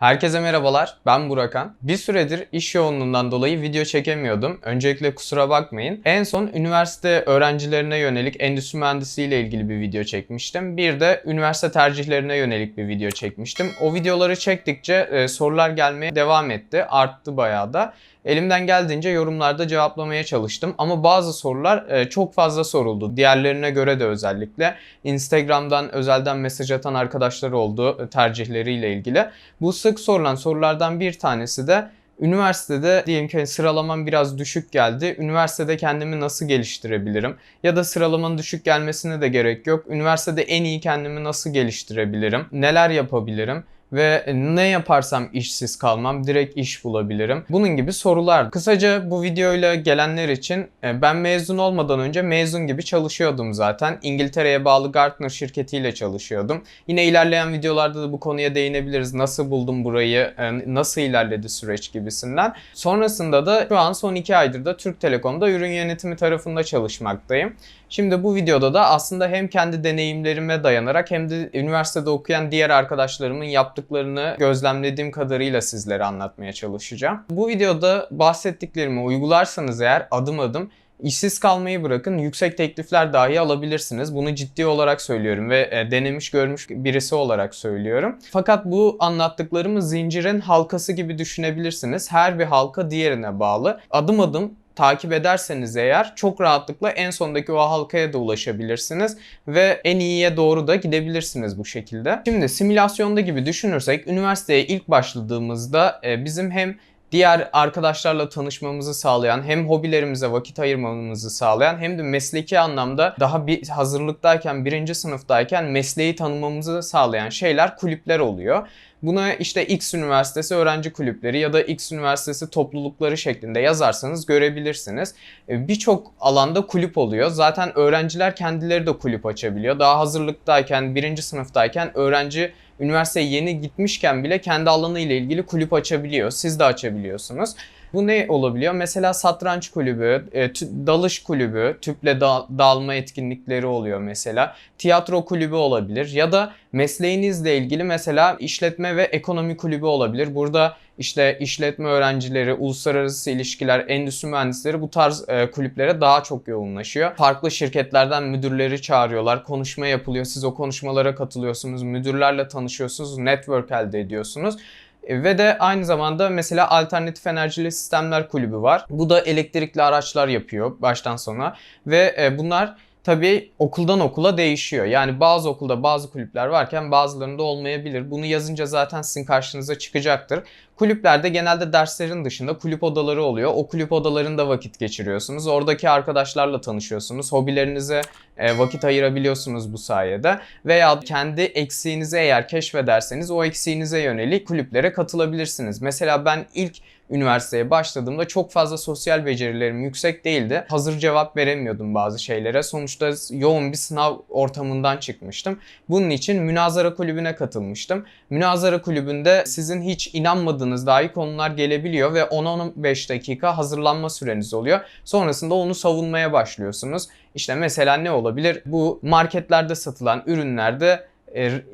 Herkese merhabalar, ben Burakan. Bir süredir iş yoğunluğundan dolayı video çekemiyordum. Öncelikle kusura bakmayın. En son üniversite öğrencilerine yönelik endüstri mühendisliği ile ilgili bir video çekmiştim. Bir de üniversite tercihlerine yönelik bir video çekmiştim. O videoları çektikçe e, sorular gelmeye devam etti. Arttı bayağı da. Elimden geldiğince yorumlarda cevaplamaya çalıştım ama bazı sorular e, çok fazla soruldu. Diğerlerine göre de özellikle Instagram'dan özelden mesaj atan arkadaşlar oldu e, tercihleriyle ilgili. Bu sık sorulan sorulardan bir tanesi de Üniversitede diyelim ki sıralamam biraz düşük geldi. Üniversitede kendimi nasıl geliştirebilirim? Ya da sıralamanın düşük gelmesine de gerek yok. Üniversitede en iyi kendimi nasıl geliştirebilirim? Neler yapabilirim? Ve ne yaparsam işsiz kalmam, direkt iş bulabilirim. Bunun gibi sorular. Kısaca bu videoyla gelenler için e, ben mezun olmadan önce mezun gibi çalışıyordum zaten. İngiltere'ye bağlı Gartner şirketiyle çalışıyordum. Yine ilerleyen videolarda da bu konuya değinebiliriz. Nasıl buldum burayı, e, nasıl ilerledi süreç gibisinden. Sonrasında da şu an son iki aydır da Türk Telekom'da ürün yönetimi tarafında çalışmaktayım. Şimdi bu videoda da aslında hem kendi deneyimlerime dayanarak hem de üniversitede okuyan diğer arkadaşlarımın yaptıklarını gözlemlediğim kadarıyla sizlere anlatmaya çalışacağım. Bu videoda bahsettiklerimi uygularsanız eğer adım adım İşsiz kalmayı bırakın yüksek teklifler dahi alabilirsiniz. Bunu ciddi olarak söylüyorum ve e, denemiş görmüş birisi olarak söylüyorum. Fakat bu anlattıklarımı zincirin halkası gibi düşünebilirsiniz. Her bir halka diğerine bağlı. Adım adım takip ederseniz eğer çok rahatlıkla en sondaki o halkaya da ulaşabilirsiniz ve en iyiye doğru da gidebilirsiniz bu şekilde. Şimdi simülasyonda gibi düşünürsek üniversiteye ilk başladığımızda e, bizim hem diğer arkadaşlarla tanışmamızı sağlayan, hem hobilerimize vakit ayırmamızı sağlayan hem de mesleki anlamda daha bir hazırlıktayken, birinci sınıftayken mesleği tanımamızı sağlayan şeyler kulüpler oluyor. Buna işte X Üniversitesi öğrenci kulüpleri ya da X Üniversitesi toplulukları şeklinde yazarsanız görebilirsiniz. E, birçok alanda kulüp oluyor. Zaten öğrenciler kendileri de kulüp açabiliyor. Daha hazırlıktayken, birinci sınıftayken öğrenci üniversiteye yeni gitmişken bile kendi alanı ile ilgili kulüp açabiliyor. Siz de açabiliyorsunuz. Bu ne olabiliyor? Mesela satranç kulübü, e, dalış kulübü, tüple da- dağılma etkinlikleri oluyor mesela. Tiyatro kulübü olabilir ya da mesleğinizle ilgili mesela işletme ve ekonomi kulübü olabilir. Burada işte işletme öğrencileri, uluslararası ilişkiler, endüstri mühendisleri bu tarz e, kulüplere daha çok yoğunlaşıyor. Farklı şirketlerden müdürleri çağırıyorlar, konuşma yapılıyor. Siz o konuşmalara katılıyorsunuz, müdürlerle tanışıyorsunuz, network elde ediyorsunuz. E, ve de aynı zamanda mesela alternatif enerjili sistemler kulübü var. Bu da elektrikli araçlar yapıyor baştan sona ve e, bunlar tabii okuldan okula değişiyor. Yani bazı okulda bazı kulüpler varken bazılarında olmayabilir. Bunu yazınca zaten sizin karşınıza çıkacaktır. Kulüplerde genelde derslerin dışında kulüp odaları oluyor. O kulüp odalarında vakit geçiriyorsunuz. Oradaki arkadaşlarla tanışıyorsunuz. Hobilerinize e, vakit ayırabiliyorsunuz bu sayede. Veya kendi eksiğinizi eğer keşfederseniz o eksiğinize yönelik kulüplere katılabilirsiniz. Mesela ben ilk üniversiteye başladığımda çok fazla sosyal becerilerim yüksek değildi. Hazır cevap veremiyordum bazı şeylere. Sonuçta yoğun bir sınav ortamından çıkmıştım. Bunun için münazara kulübüne katılmıştım. Münazara kulübünde sizin hiç inanmadığınız dahi konular gelebiliyor ve 10-15 dakika hazırlanma süreniz oluyor. Sonrasında onu savunmaya başlıyorsunuz. İşte mesela ne olabilir? Bu marketlerde satılan ürünlerde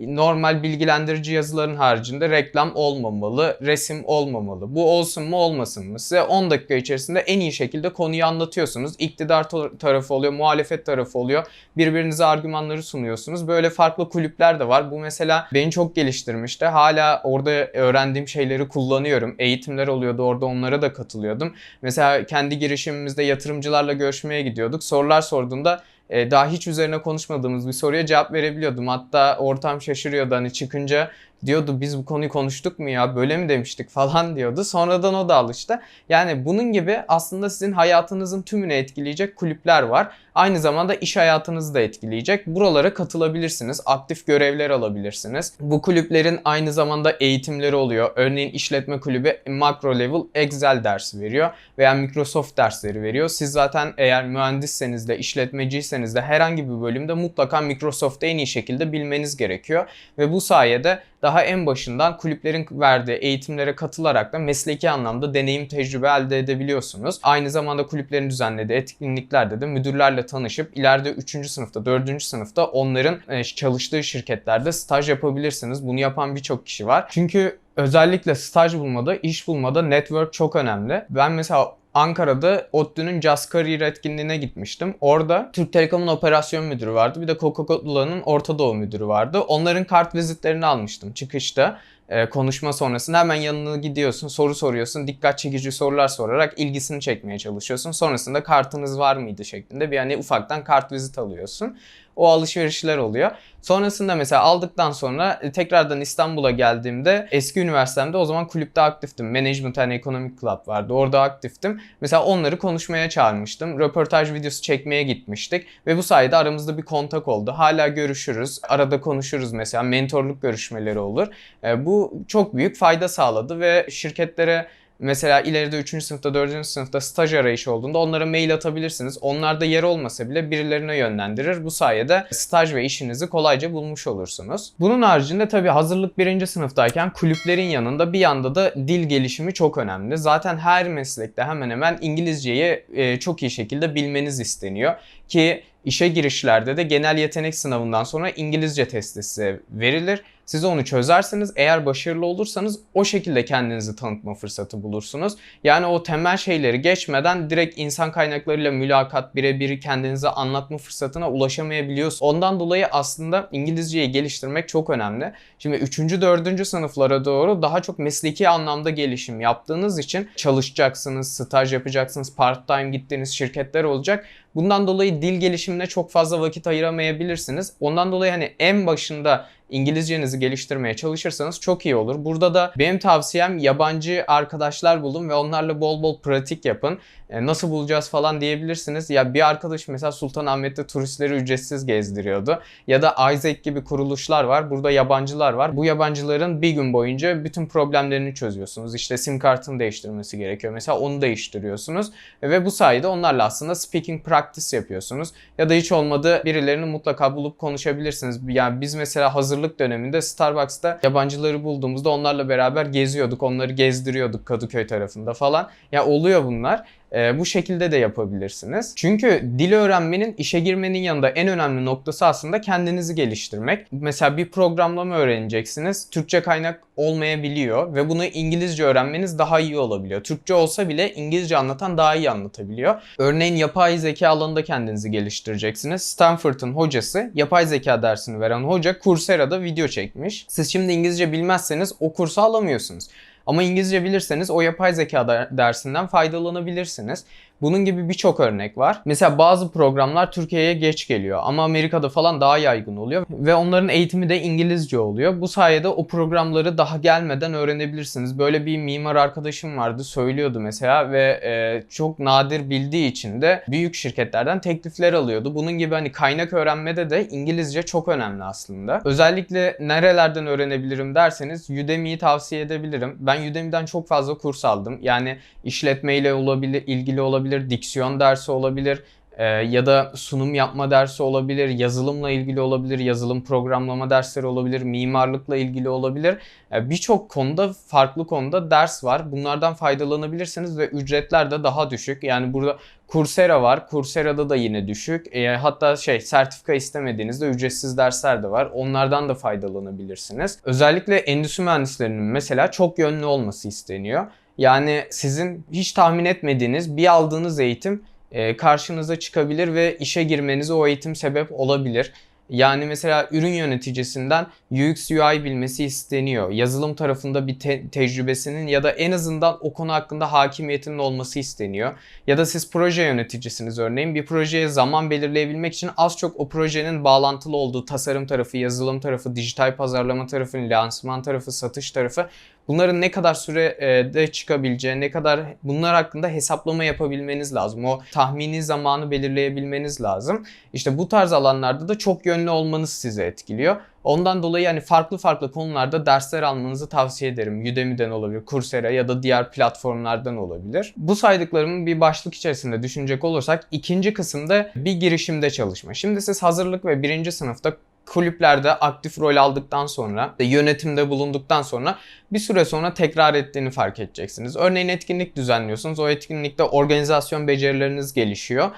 normal bilgilendirici yazıların haricinde reklam olmamalı, resim olmamalı. Bu olsun mu olmasın mı? Size 10 dakika içerisinde en iyi şekilde konuyu anlatıyorsunuz. İktidar tarafı oluyor, muhalefet tarafı oluyor. Birbirinize argümanları sunuyorsunuz. Böyle farklı kulüpler de var. Bu mesela beni çok geliştirmişti. Hala orada öğrendiğim şeyleri kullanıyorum. Eğitimler oluyordu orada onlara da katılıyordum. Mesela kendi girişimimizde yatırımcılarla görüşmeye gidiyorduk. Sorular sorduğunda e, daha hiç üzerine konuşmadığımız bir soruya cevap verebiliyordum. Hatta ortam şaşırıyordu hani çıkınca diyordu biz bu konuyu konuştuk mu ya böyle mi demiştik falan diyordu. Sonradan o da alıştı. Yani bunun gibi aslında sizin hayatınızın tümünü etkileyecek kulüpler var. Aynı zamanda iş hayatınızı da etkileyecek. Buralara katılabilirsiniz. Aktif görevler alabilirsiniz. Bu kulüplerin aynı zamanda eğitimleri oluyor. Örneğin işletme kulübü Macro Level Excel dersi veriyor veya Microsoft dersleri veriyor. Siz zaten eğer mühendisseniz de işletmeciyseniz de herhangi bir bölümde mutlaka Microsoft'u en iyi şekilde bilmeniz gerekiyor. Ve bu sayede daha en başından kulüplerin verdiği eğitimlere katılarak da mesleki anlamda deneyim tecrübe elde edebiliyorsunuz. Aynı zamanda kulüplerin düzenlediği etkinliklerde de müdürlerle tanışıp ileride 3. sınıfta 4. sınıfta onların e, çalıştığı şirketlerde staj yapabilirsiniz. Bunu yapan birçok kişi var. Çünkü özellikle staj bulmada, iş bulmada network çok önemli. Ben mesela Ankara'da ODTÜ'nün Just Career etkinliğine gitmiştim. Orada Türk Telekom'un operasyon müdürü vardı. Bir de Coca-Cola'nın Orta Doğu müdürü vardı. Onların kart vizitlerini almıştım çıkışta. e, konuşma sonrasında hemen yanına gidiyorsun, soru soruyorsun, dikkat çekici sorular sorarak ilgisini çekmeye çalışıyorsun. Sonrasında kartınız var mıydı şeklinde bir hani ufaktan kart vizit alıyorsun. O alışverişler oluyor. Sonrasında mesela aldıktan sonra e, tekrardan İstanbul'a geldiğimde eski üniversitemde o zaman kulüpte aktiftim. Management and Economic Club vardı. Orada aktiftim. Mesela onları konuşmaya çağırmıştım. Röportaj videosu çekmeye gitmiştik ve bu sayede aramızda bir kontak oldu. Hala görüşürüz. Arada konuşuruz mesela. Mentorluk görüşmeleri olur. E, Bu çok büyük fayda sağladı ve şirketlere Mesela ileride 3. sınıfta 4. sınıfta staj arayışı olduğunda onlara mail atabilirsiniz. Onlarda yer olmasa bile birilerine yönlendirir. Bu sayede staj ve işinizi kolayca bulmuş olursunuz. Bunun haricinde tabii hazırlık 1. sınıftayken kulüplerin yanında bir yanda da dil gelişimi çok önemli. Zaten her meslekte hemen hemen İngilizceyi e, çok iyi şekilde bilmeniz isteniyor. Ki işe girişlerde de genel yetenek sınavından sonra İngilizce testi size verilir. Siz onu çözerseniz eğer başarılı olursanız o şekilde kendinizi tanıtma fırsatı bulursunuz. Yani o temel şeyleri geçmeden direkt insan kaynaklarıyla mülakat birebir kendinize anlatma fırsatına ulaşamayabiliyorsunuz. Ondan dolayı aslında İngilizceyi geliştirmek çok önemli. Şimdi 3. 4. sınıflara doğru daha çok mesleki anlamda gelişim yaptığınız için çalışacaksınız, staj yapacaksınız, part time gittiğiniz şirketler olacak. Bundan dolayı dil gelişimine çok fazla vakit ayıramayabilirsiniz. Ondan dolayı hani en başında İngilizcenizi geliştirmeye çalışırsanız çok iyi olur. Burada da benim tavsiyem yabancı arkadaşlar bulun ve onlarla bol bol pratik yapın. E, nasıl bulacağız falan diyebilirsiniz. Ya bir arkadaş mesela Sultanahmet'te turistleri ücretsiz gezdiriyordu. Ya da Isaac gibi kuruluşlar var. Burada yabancılar var. Bu yabancıların bir gün boyunca bütün problemlerini çözüyorsunuz. İşte sim kartını değiştirmesi gerekiyor. Mesela onu değiştiriyorsunuz. Ve bu sayede onlarla aslında speaking practice yapıyorsunuz. Ya da hiç olmadı birilerini mutlaka bulup konuşabilirsiniz. Yani biz mesela hazırlık döneminde Starbucks'ta yabancıları bulduğumuzda onlarla beraber geziyorduk. Onları gezdiriyorduk Kadıköy tarafında falan. Ya oluyor bunlar. Ee, bu şekilde de yapabilirsiniz. Çünkü dil öğrenmenin işe girmenin yanında en önemli noktası aslında kendinizi geliştirmek. Mesela bir programlama öğreneceksiniz. Türkçe kaynak olmayabiliyor ve bunu İngilizce öğrenmeniz daha iyi olabiliyor. Türkçe olsa bile İngilizce anlatan daha iyi anlatabiliyor. Örneğin yapay zeka alanında kendinizi geliştireceksiniz. Stanford'ın hocası yapay zeka dersini veren hoca Coursera'da video çekmiş. Siz şimdi İngilizce bilmezseniz o kursu alamıyorsunuz. Ama İngilizce bilirseniz o yapay zeka dersinden faydalanabilirsiniz. Bunun gibi birçok örnek var. Mesela bazı programlar Türkiye'ye geç geliyor ama Amerika'da falan daha yaygın oluyor ve onların eğitimi de İngilizce oluyor. Bu sayede o programları daha gelmeden öğrenebilirsiniz. Böyle bir mimar arkadaşım vardı söylüyordu mesela ve e, çok nadir bildiği için de büyük şirketlerden teklifler alıyordu. Bunun gibi hani kaynak öğrenmede de İngilizce çok önemli aslında. Özellikle nerelerden öğrenebilirim derseniz Udemy'yi tavsiye edebilirim. Ben Udemy'den çok fazla kurs aldım. Yani işletmeyle olabilir, ilgili olabilir olabilir, diksiyon dersi olabilir e, ya da sunum yapma dersi olabilir, yazılımla ilgili olabilir, yazılım programlama dersleri olabilir, mimarlıkla ilgili olabilir. E, Birçok konuda farklı konuda ders var. Bunlardan faydalanabilirsiniz ve ücretler de daha düşük. Yani burada Coursera var. Coursera'da da yine düşük. E, hatta şey sertifika istemediğinizde ücretsiz dersler de var. Onlardan da faydalanabilirsiniz. Özellikle endüstri mühendislerinin mesela çok yönlü olması isteniyor. Yani sizin hiç tahmin etmediğiniz bir aldığınız eğitim e, karşınıza çıkabilir ve işe girmenize o eğitim sebep olabilir. Yani mesela ürün yöneticisinden UX UI bilmesi isteniyor. Yazılım tarafında bir te- tecrübesinin ya da en azından o konu hakkında hakimiyetinin olması isteniyor. Ya da siz proje yöneticisiniz örneğin. Bir projeye zaman belirleyebilmek için az çok o projenin bağlantılı olduğu tasarım tarafı, yazılım tarafı, dijital pazarlama tarafı, lansman tarafı, satış tarafı bunların ne kadar sürede çıkabileceği, ne kadar bunlar hakkında hesaplama yapabilmeniz lazım. O tahmini zamanı belirleyebilmeniz lazım. İşte bu tarz alanlarda da çok yönlü olmanız sizi etkiliyor. Ondan dolayı yani farklı farklı konularda dersler almanızı tavsiye ederim. Udemy'den olabilir, Coursera ya da diğer platformlardan olabilir. Bu saydıklarımın bir başlık içerisinde düşünecek olursak ikinci kısımda bir girişimde çalışma. Şimdi siz hazırlık ve birinci sınıfta kulüplerde aktif rol aldıktan sonra, yönetimde bulunduktan sonra bir süre sonra tekrar ettiğini fark edeceksiniz. Örneğin etkinlik düzenliyorsunuz. O etkinlikte organizasyon becerileriniz gelişiyor.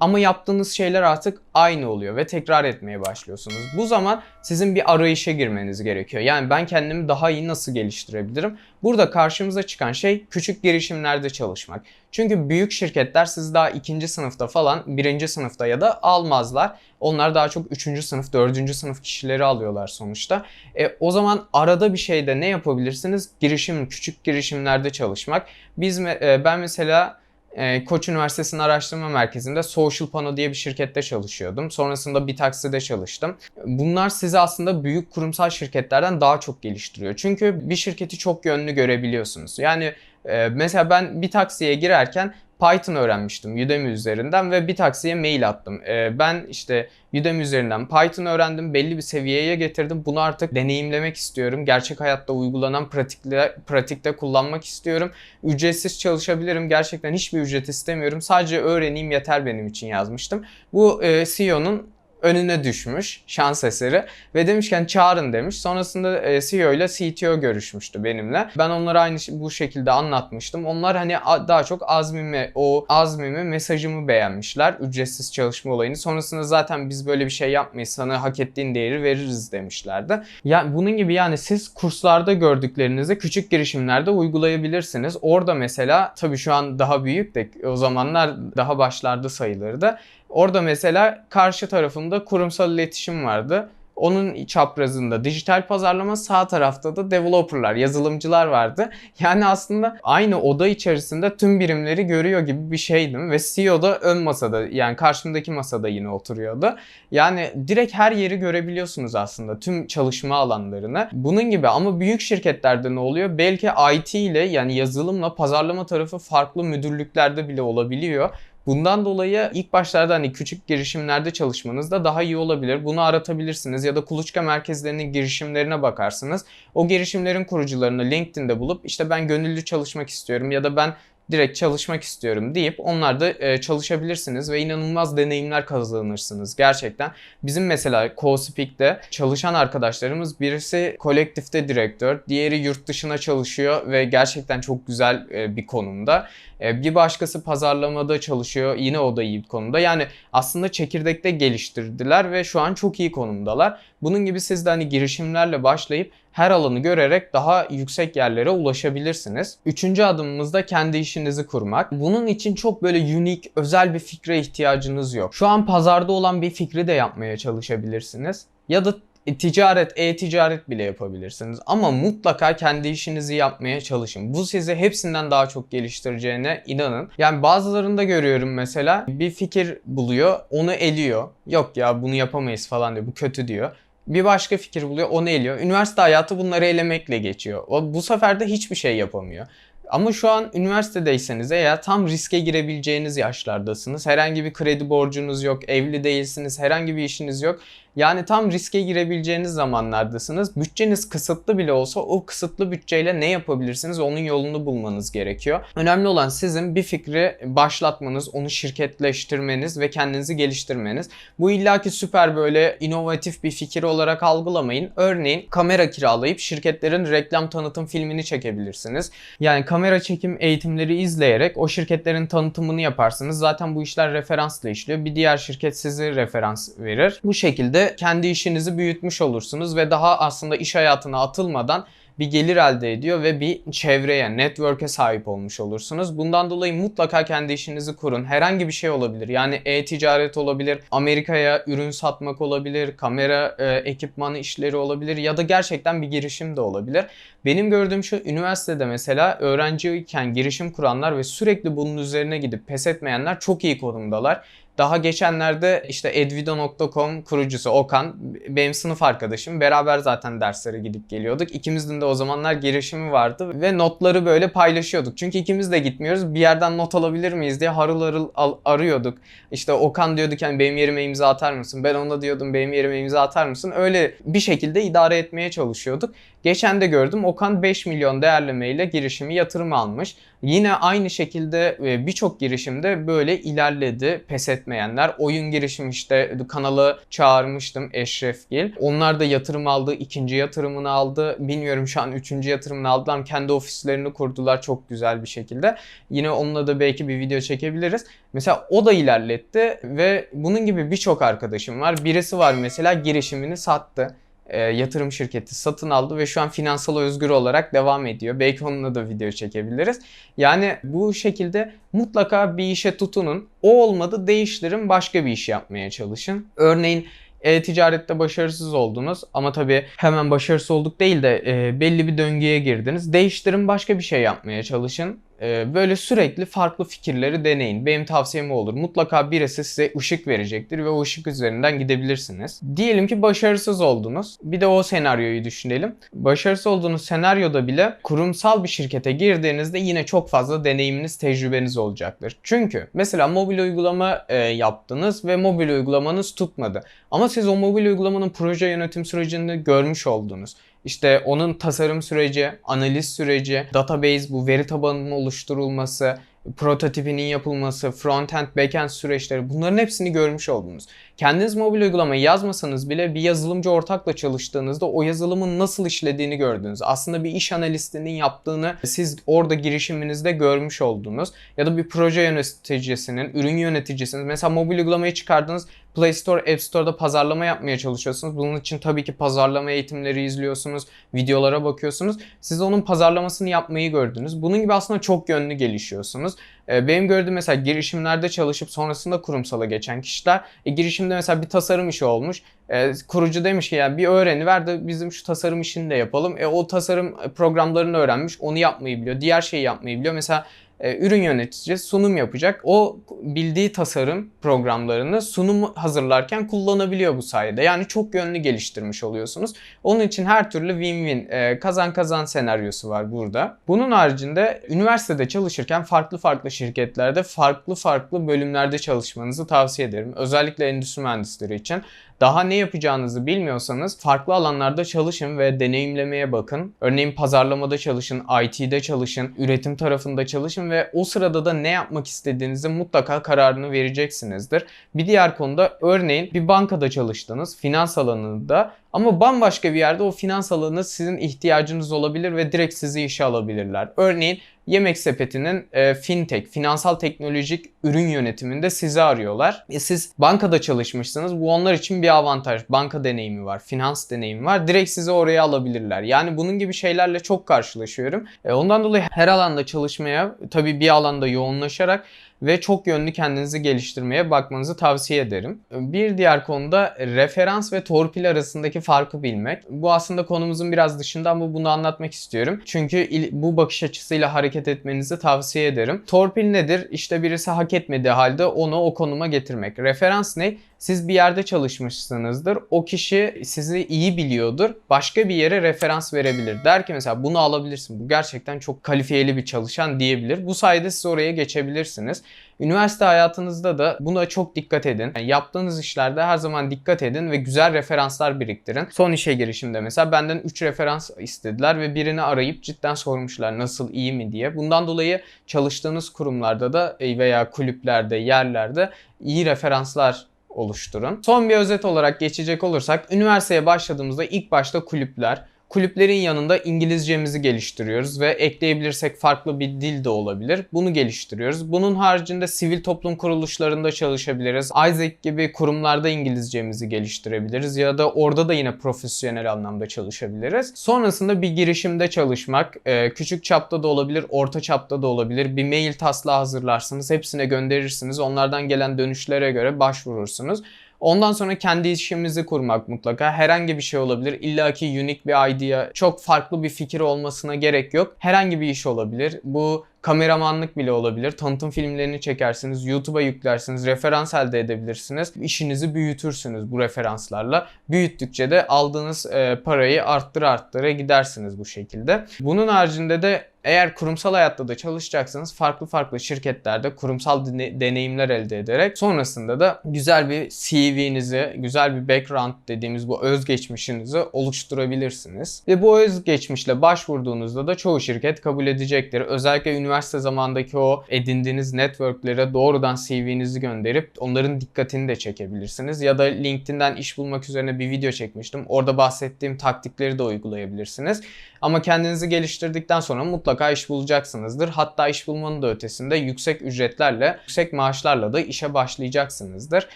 Ama yaptığınız şeyler artık aynı oluyor ve tekrar etmeye başlıyorsunuz. Bu zaman sizin bir arayışa girmeniz gerekiyor. Yani ben kendimi daha iyi nasıl geliştirebilirim? Burada karşımıza çıkan şey küçük girişimlerde çalışmak. Çünkü büyük şirketler siz daha ikinci sınıfta falan, birinci sınıfta ya da almazlar. Onlar daha çok üçüncü sınıf, dördüncü sınıf kişileri alıyorlar sonuçta. E, o zaman arada bir şeyde ne yapabilirsiniz? Girişim, küçük girişimlerde çalışmak. Biz e, ben mesela e, Koç Üniversitesi'nin araştırma merkezinde Social Pano diye bir şirkette çalışıyordum. Sonrasında bir takside çalıştım. Bunlar sizi aslında büyük kurumsal şirketlerden daha çok geliştiriyor. Çünkü bir şirketi çok yönlü görebiliyorsunuz. Yani e, mesela ben bir taksiye girerken Python öğrenmiştim Udemy üzerinden ve bir taksiye mail attım. Ee, ben işte Udemy üzerinden Python öğrendim, belli bir seviyeye getirdim. Bunu artık deneyimlemek istiyorum. Gerçek hayatta uygulanan pratikte, pratikte kullanmak istiyorum. Ücretsiz çalışabilirim. Gerçekten hiçbir ücret istemiyorum. Sadece öğreneyim yeter benim için yazmıştım. Bu e, CEO'nun önüne düşmüş şans eseri ve demişken çağırın demiş. Sonrasında e, CEO ile CTO görüşmüştü benimle. Ben onlara aynı bu şekilde anlatmıştım. Onlar hani daha çok azmimi, o azmimi, mesajımı beğenmişler. Ücretsiz çalışma olayını. Sonrasında zaten biz böyle bir şey yapmayız. Sana hak ettiğin değeri veririz demişlerdi. Yani bunun gibi yani siz kurslarda gördüklerinizi küçük girişimlerde uygulayabilirsiniz. Orada mesela tabii şu an daha büyük de o zamanlar daha başlarda sayılırdı. Orada mesela karşı tarafında kurumsal iletişim vardı. Onun çaprazında dijital pazarlama sağ tarafta da developerlar, yazılımcılar vardı. Yani aslında aynı oda içerisinde tüm birimleri görüyor gibi bir şeydim ve CEO da ön masada yani karşımdaki masada yine oturuyordu. Yani direkt her yeri görebiliyorsunuz aslında tüm çalışma alanlarını. Bunun gibi ama büyük şirketlerde ne oluyor? Belki IT ile yani yazılımla pazarlama tarafı farklı müdürlüklerde bile olabiliyor. Bundan dolayı ilk başlarda hani küçük girişimlerde çalışmanız da daha iyi olabilir. Bunu aratabilirsiniz ya da kuluçka merkezlerinin girişimlerine bakarsınız. O girişimlerin kurucularını LinkedIn'de bulup işte ben gönüllü çalışmak istiyorum ya da ben direkt çalışmak istiyorum deyip onlarda e, çalışabilirsiniz ve inanılmaz deneyimler kazanırsınız gerçekten. Bizim mesela CoSpeak'te çalışan arkadaşlarımız birisi kolektifte direktör, diğeri yurt dışına çalışıyor ve gerçekten çok güzel e, bir konumda. E, bir başkası pazarlamada çalışıyor. Yine o da iyi bir konumda. Yani aslında çekirdekte geliştirdiler ve şu an çok iyi konumdalar. Bunun gibi siz de hani girişimlerle başlayıp her alanı görerek daha yüksek yerlere ulaşabilirsiniz. Üçüncü adımımız da kendi işinizi kurmak. Bunun için çok böyle unik, özel bir fikre ihtiyacınız yok. Şu an pazarda olan bir fikri de yapmaya çalışabilirsiniz. Ya da e, ticaret, e-ticaret bile yapabilirsiniz. Ama mutlaka kendi işinizi yapmaya çalışın. Bu sizi hepsinden daha çok geliştireceğine inanın. Yani bazılarında görüyorum mesela bir fikir buluyor, onu eliyor. Yok ya bunu yapamayız falan diyor, bu kötü diyor bir başka fikir buluyor, onu eliyor. Üniversite hayatı bunları elemekle geçiyor. O bu sefer de hiçbir şey yapamıyor. Ama şu an üniversitedeyseniz eğer tam riske girebileceğiniz yaşlardasınız. Herhangi bir kredi borcunuz yok, evli değilsiniz, herhangi bir işiniz yok. Yani tam riske girebileceğiniz zamanlardasınız. Bütçeniz kısıtlı bile olsa o kısıtlı bütçeyle ne yapabilirsiniz onun yolunu bulmanız gerekiyor. Önemli olan sizin bir fikri başlatmanız, onu şirketleştirmeniz ve kendinizi geliştirmeniz. Bu illaki süper böyle inovatif bir fikir olarak algılamayın. Örneğin kamera kiralayıp şirketlerin reklam tanıtım filmini çekebilirsiniz. Yani kamera çekim eğitimleri izleyerek o şirketlerin tanıtımını yaparsınız. Zaten bu işler referansla işliyor. Bir diğer şirket sizi referans verir. Bu şekilde kendi işinizi büyütmüş olursunuz ve daha aslında iş hayatına atılmadan bir gelir elde ediyor ve bir çevreye, network'e sahip olmuş olursunuz. Bundan dolayı mutlaka kendi işinizi kurun. Herhangi bir şey olabilir. Yani e-ticaret olabilir, Amerika'ya ürün satmak olabilir, kamera e, ekipmanı işleri olabilir ya da gerçekten bir girişim de olabilir. Benim gördüğüm şu üniversitede mesela öğrenciyken girişim kuranlar ve sürekli bunun üzerine gidip pes etmeyenler çok iyi konumdalar. Daha geçenlerde işte edvido.com kurucusu Okan benim sınıf arkadaşım. Beraber zaten derslere gidip geliyorduk. İkimizin de o zamanlar girişimi vardı ve notları böyle paylaşıyorduk. Çünkü ikimiz de gitmiyoruz. Bir yerden not alabilir miyiz diye harıl harıl arıyorduk. İşte Okan diyordu ki hani benim yerime imza atar mısın? Ben ona diyordum benim yerime imza atar mısın? Öyle bir şekilde idare etmeye çalışıyorduk. Geçen de gördüm Okan 5 milyon değerlemeyle girişimi yatırım almış. Yine aynı şekilde e, birçok girişimde böyle ilerledi pes etmeyenler. Oyun girişim işte kanalı çağırmıştım Eşref Gil. Onlar da yatırım aldı, ikinci yatırımını aldı. Bilmiyorum şu an üçüncü yatırımını aldılar. Kendi ofislerini kurdular çok güzel bir şekilde. Yine onunla da belki bir video çekebiliriz. Mesela o da ilerletti ve bunun gibi birçok arkadaşım var. Birisi var mesela girişimini sattı e, yatırım şirketi satın aldı ve şu an finansal özgür olarak devam ediyor. Belki onunla da video çekebiliriz. Yani bu şekilde mutlaka bir işe tutunun. O olmadı değiştirin başka bir iş yapmaya çalışın. Örneğin e-ticarette başarısız oldunuz ama tabii hemen başarısız olduk değil de e, belli bir döngüye girdiniz. Değiştirin başka bir şey yapmaya çalışın. E, böyle sürekli farklı fikirleri deneyin. Benim tavsiyem olur. Mutlaka birisi size ışık verecektir ve o ışık üzerinden gidebilirsiniz. Diyelim ki başarısız oldunuz. Bir de o senaryoyu düşünelim. Başarısız olduğunuz senaryoda bile kurumsal bir şirkete girdiğinizde yine çok fazla deneyiminiz, tecrübeniz olacaktır. Çünkü mesela mobil uygulama e, yaptınız ve mobil uygulamanız tutmadı. Ama siz o mobil uygulamanın proje yönetim sürecini görmüş oldunuz. İşte onun tasarım süreci, analiz süreci, database bu veri tabanının oluşturulması, prototipinin yapılması, front-end, back-end süreçleri bunların hepsini görmüş oldunuz. Kendiniz mobil uygulamayı yazmasanız bile bir yazılımcı ortakla çalıştığınızda o yazılımın nasıl işlediğini gördünüz. Aslında bir iş analistinin yaptığını siz orada girişiminizde görmüş oldunuz. Ya da bir proje yöneticisinin, ürün yöneticisinin mesela mobil uygulamayı çıkardınız Play Store, App Store'da pazarlama yapmaya çalışıyorsunuz. Bunun için tabii ki pazarlama eğitimleri izliyorsunuz, videolara bakıyorsunuz. Siz onun pazarlamasını yapmayı gördünüz. Bunun gibi aslında çok yönlü gelişiyorsunuz. Ee, benim gördüğüm mesela girişimlerde çalışıp sonrasında kurumsala geçen kişiler e, girişimde mesela bir tasarım işi olmuş. E, kurucu demiş ki yani bir öğreni ver de bizim şu tasarım işini de yapalım. E, o tasarım programlarını öğrenmiş. Onu yapmayı biliyor. Diğer şeyi yapmayı biliyor. Mesela ürün yöneticisi sunum yapacak. O bildiği tasarım programlarını sunum hazırlarken kullanabiliyor bu sayede. Yani çok yönlü geliştirmiş oluyorsunuz. Onun için her türlü win-win e, kazan kazan senaryosu var burada. Bunun haricinde üniversitede çalışırken farklı farklı şirketlerde farklı farklı bölümlerde çalışmanızı tavsiye ederim. Özellikle endüstri mühendisleri için. Daha ne yapacağınızı bilmiyorsanız farklı alanlarda çalışın ve deneyimlemeye bakın. Örneğin pazarlamada çalışın, IT'de çalışın, üretim tarafında çalışın ve o sırada da ne yapmak istediğinizi mutlaka kararını vereceksinizdir. Bir diğer konuda örneğin bir bankada çalıştınız, finans alanında ama bambaşka bir yerde o finans alanı sizin ihtiyacınız olabilir ve direkt sizi işe alabilirler. Örneğin Yemek Sepeti'nin e, fintech, finansal teknolojik ürün yönetiminde sizi arıyorlar. E, siz bankada çalışmışsınız. Bu onlar için bir avantaj. Banka deneyimi var, finans deneyimi var. Direkt sizi oraya alabilirler. Yani bunun gibi şeylerle çok karşılaşıyorum. E, ondan dolayı her alanda çalışmaya, tabii bir alanda yoğunlaşarak ve çok yönlü kendinizi geliştirmeye bakmanızı tavsiye ederim. Bir diğer konuda referans ve torpil arasındaki farkı bilmek. Bu aslında konumuzun biraz dışında ama bunu anlatmak istiyorum. Çünkü bu bakış açısıyla hareket etmenizi tavsiye ederim. Torpil nedir? İşte birisi hak etmediği halde onu o konuma getirmek. Referans ne? Siz bir yerde çalışmışsınızdır. O kişi sizi iyi biliyordur. Başka bir yere referans verebilir. Der ki mesela bunu alabilirsin. Bu gerçekten çok kalifiyeli bir çalışan diyebilir. Bu sayede siz oraya geçebilirsiniz. Üniversite hayatınızda da buna çok dikkat edin. Yani yaptığınız işlerde her zaman dikkat edin ve güzel referanslar biriktirin. Son işe girişimde mesela benden 3 referans istediler ve birini arayıp cidden sormuşlar nasıl iyi mi diye. Bundan dolayı çalıştığınız kurumlarda da veya kulüplerde, yerlerde iyi referanslar oluşturun. Son bir özet olarak geçecek olursak üniversiteye başladığımızda ilk başta kulüpler, Kulüplerin yanında İngilizcemizi geliştiriyoruz ve ekleyebilirsek farklı bir dil de olabilir. Bunu geliştiriyoruz. Bunun haricinde sivil toplum kuruluşlarında çalışabiliriz. Isaac gibi kurumlarda İngilizcemizi geliştirebiliriz ya da orada da yine profesyonel anlamda çalışabiliriz. Sonrasında bir girişimde çalışmak, e, küçük çapta da olabilir, orta çapta da olabilir. Bir mail taslağı hazırlarsınız, hepsine gönderirsiniz. Onlardan gelen dönüşlere göre başvurursunuz. Ondan sonra kendi işimizi kurmak mutlaka. Herhangi bir şey olabilir. İlla ki unique bir idea, çok farklı bir fikir olmasına gerek yok. Herhangi bir iş olabilir. Bu kameramanlık bile olabilir. Tanıtım filmlerini çekersiniz, YouTube'a yüklersiniz, referans elde edebilirsiniz. İşinizi büyütürsünüz bu referanslarla. Büyüttükçe de aldığınız e, parayı arttıra arttıra gidersiniz bu şekilde. Bunun haricinde de eğer kurumsal hayatta da çalışacaksanız farklı farklı şirketlerde kurumsal dene- deneyimler elde ederek sonrasında da güzel bir CV'nizi, güzel bir background dediğimiz bu özgeçmişinizi oluşturabilirsiniz. Ve bu özgeçmişle başvurduğunuzda da çoğu şirket kabul edecektir. Özellikle üniversite zamandaki o edindiğiniz networklere doğrudan CV'nizi gönderip onların dikkatini de çekebilirsiniz. Ya da LinkedIn'den iş bulmak üzerine bir video çekmiştim. Orada bahsettiğim taktikleri de uygulayabilirsiniz. Ama kendinizi geliştirdikten sonra mutlaka iş bulacaksınızdır. Hatta iş bulmanın da ötesinde yüksek ücretlerle, yüksek maaşlarla da işe başlayacaksınızdır.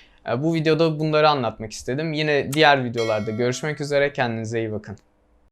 E, Bu videoda bunları anlatmak istedim. Yine diğer videolarda görüşmek üzere. Kendinize iyi bakın.